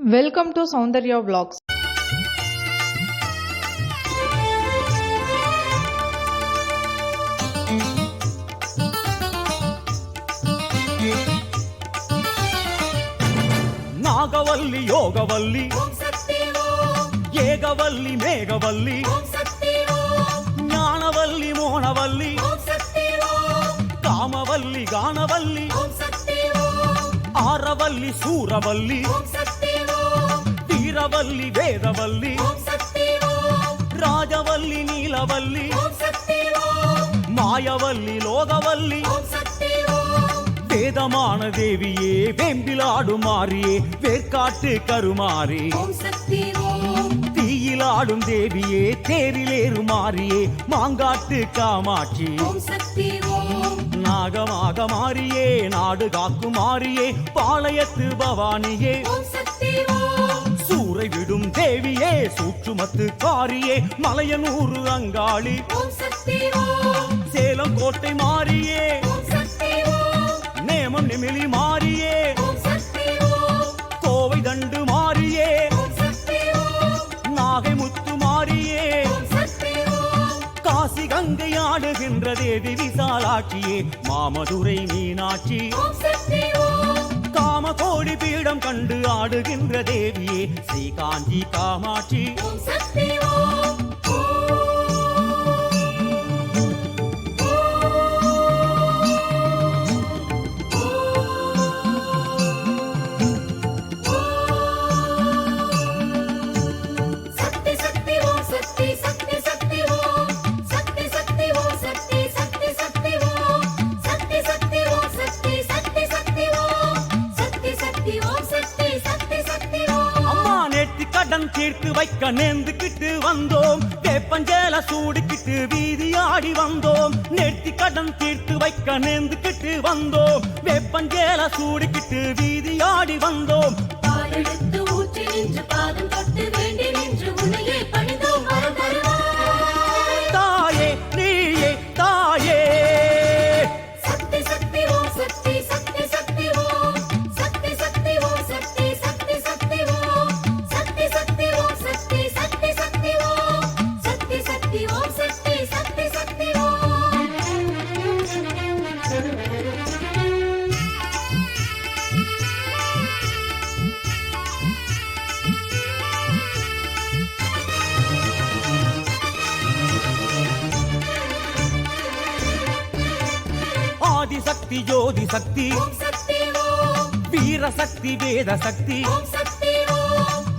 Welcome to Soundarya blogs నాగవల్లి యోగవల్లి ఏగవల్లి మేఘవల్లి జ్ఞానవల్లి మోనవల్లి కామవల్లి గానవల్లి ఆరవల్లి సూరవల్లి வீரவல்லி வேதவல்லி. ராஜவல்லி நீலவல்லி. மாயவல்லி லோகவல்லி. வேதமான தேவியே வேம்பிலாடும் மாறியே வேர்காட்டு கருமாறி. தீயிலாடும் தேவியே தேரிலேறு மாறியே மாங்காட்டு காமாட்சி. நாகமாக மாறியே நாடு காக்கும் பாளையத்து பவானியே. முளைவிடும் தேவியே சூற்றுமத்து காரியே மலையனூறு அங்காளி. சேலம் கோட்டை மாறியே. நேமம் நிமிலி மாறியே. கோவை தண்டு மாறியே. நாகை முத்து மாறியே. காசி கங்கை ஆடுகின்ற தேவி விசாலாட்சியே மாமதுரை மீனாட்சி. காம கோடி பீடம் கண்டு ஆடுகின்ற தேவியே ஸ்ரீகாந்தி காமாட்சி. கடன் தீர்த்து வைக்க நேர்ந்துக்கிட்டு வந்தோம். வேப்பஞ்சேல சூடிக்கிட்டு வீதி ஆடி வந்தோம். நேர்த்தி கடன் தீர்த்து வைக்க நேர்ந்துக்கிட்டு வந்தோம். வேப்பஞ்சேல சூடிக்கிட்டு வீதி ஆடி வந்தோம். பாலெடுத்து ஊற்றி நின்று பாதம் தொட்டு ஆதிசக்தி ஜோதி சக்தி. சக்தி வீர சக்தி வேத சக்தி. சக்தி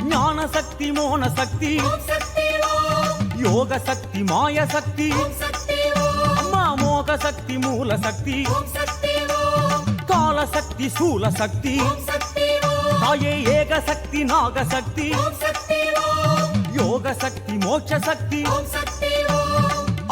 ஞான சக்தி மோன சக்தி. சக்தி யோக சக்தி மாய சக்தி. சக்தி அம்மா மோக சக்தி மூல சக்தி. சக்தி கால சக்தி சூல சக்தி. சக்தி தாயே ஏக சக்தி நாக சக்தி. சக்தி யோக சக்தி மோட்ச சக்தி. சக்தி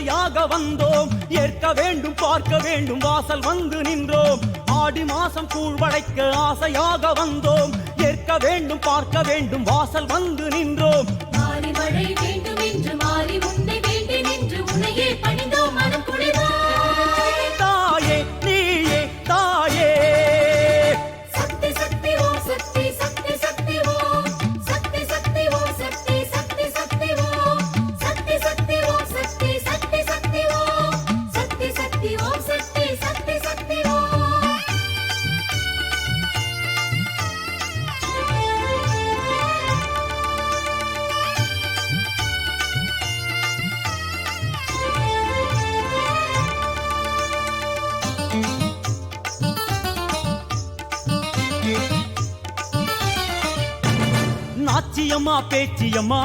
ஆசையாக வந்தோம். ஏற்க வேண்டும் பார்க்க வேண்டும் வாசல் வந்து நின்றோம். ஆடி மாசம் கூழ்வடைக்க ஆசையாக வந்தோம். ஏற்க வேண்டும் பார்க்க வேண்டும் வாசல் வந்து நின்றோம். மாறி மழை வேண்டும் என்று மாறி உன்னை வேண்டி நின்று உனையே பணி ஆச்சியம்மா பேச்சியம்மா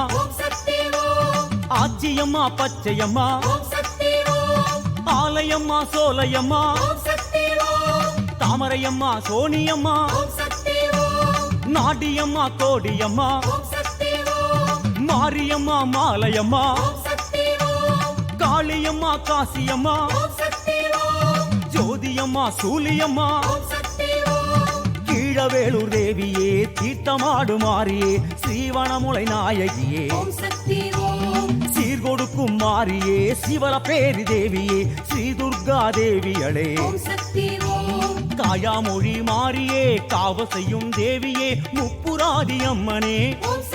ஆச்சியம்மா பச்சையம்மா ஆலயம்மா சோலையம்மா தாமரையம்மா சோனியம்மா நாடியம்மா கோடியம்மா மாரியம்மா மாலையம்மா காளியம்மா காசியம்மா ஜோதியம்மா சூலியம்மா கீழவேளூர் தேவியே தீர்த்தமாடு மாறியே ஸ்ரீவனமுலை நாயகியே. சீர்கொடுக்கும் மாறியே சிவல பேரி தேவியே ஸ்ரீ துர்கா தேவியளே காயாமொழி மாறியே காவ செய்யும் தேவியே முப்புராதி அம்மனே. ஓம்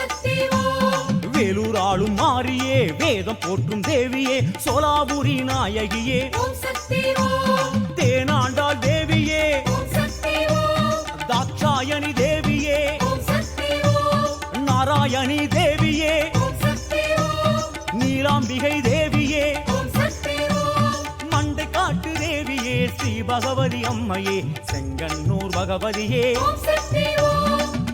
வேலூராளும் மாறியே வேதம் போற்றும் தேவியே சோலாபுரி நாயகியே. நாராயணி தேவியே. நீலாம்பிகை தேவியே. மண்டை காட்டு தேவியே ஸ்ரீ பகவதி அம்மையே செங்கன்னூர் பகவதியே.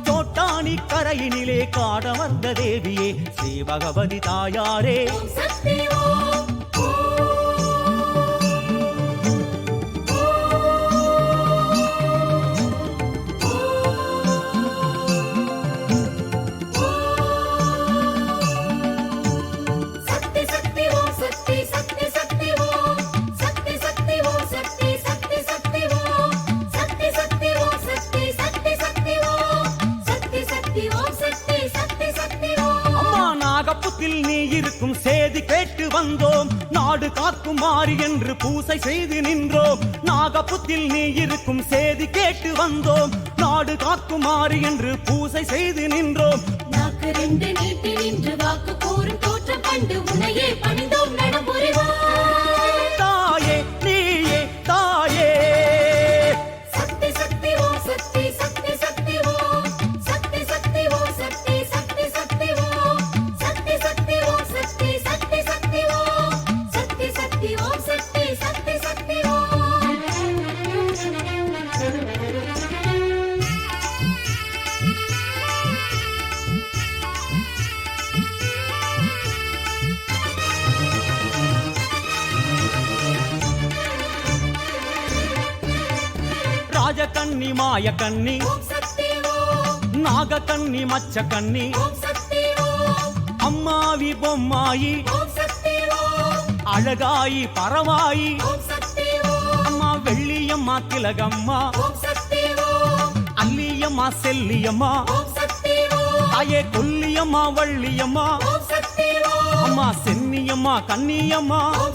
தோட்டாணி கரையினிலே காடமர்ந்த தேவியே ஸ்ரீ பகவதி தாயாரே. மாறி என்று பூசை செய்து நின்றோம். நாகப்புத்தில் நீ இருக்கும் சேதி கேட்டு வந்தோம். நாடு காக்குமாறு மாறி என்று பூசை செய்து நின்றோம். நாக்கு ரெண்டு நீட்டி நின்று வாக்கு கூறும் தோற்றம் கண்டு உனையே பணிந்தோம் நடமுறைவாய் ஓம் சக்தி ஓம். நாகக்கன்னி மச்சக்கன்னி ஓம் சக்தி ஓம். அம்மாவி பொம்மாயி. அழகாயி பரவாயி. அம்மா வெள்ளியம்மா திலகம்மா. அல்லியம்மா செல்லியம்மா. தாயே கொல்லியம்மா வள்ளியம்மா. அம்மா சென்னியம்மா ஓம்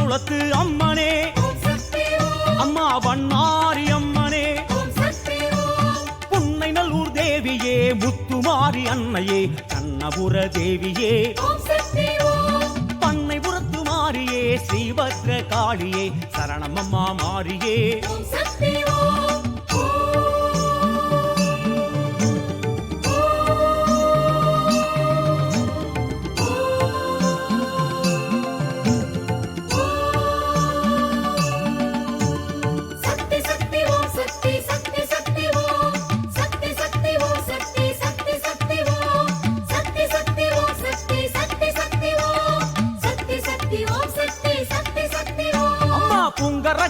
தாயே அம்மனே. அம்மா வண்ணாரி அம்மனே. புன்னை நல்லூர் தேவியே முத்துமாரி அன்னையே கண்ணபுர தேவியே. பண்ணை புறத்து மாறியே ஸ்ரீபத்ர காளியே சரணம் அம்மா மாறியே.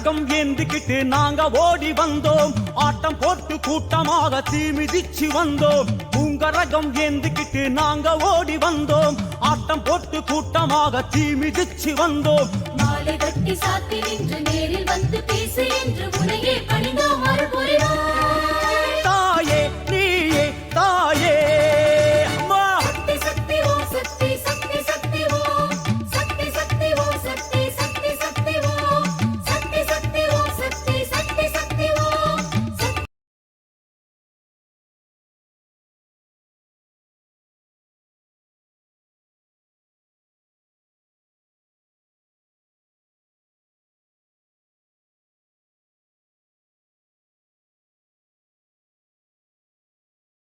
கழகம் ஏந்துக்கிட்டு நாங்க ஓடி வந்தோம். ஆட்டம் போட்டு கூட்டமாக தீமிதிச்சு வந்தோம். பூங்கரகம் ஏந்துக்கிட்டு நாங்க ஓடி வந்தோம். ஆட்டம் போட்டு கூட்டமாக தீமிதிச்சு வந்தோம். மாலை கட்டி சாத்தி நின்று தாயே நீயே தாயே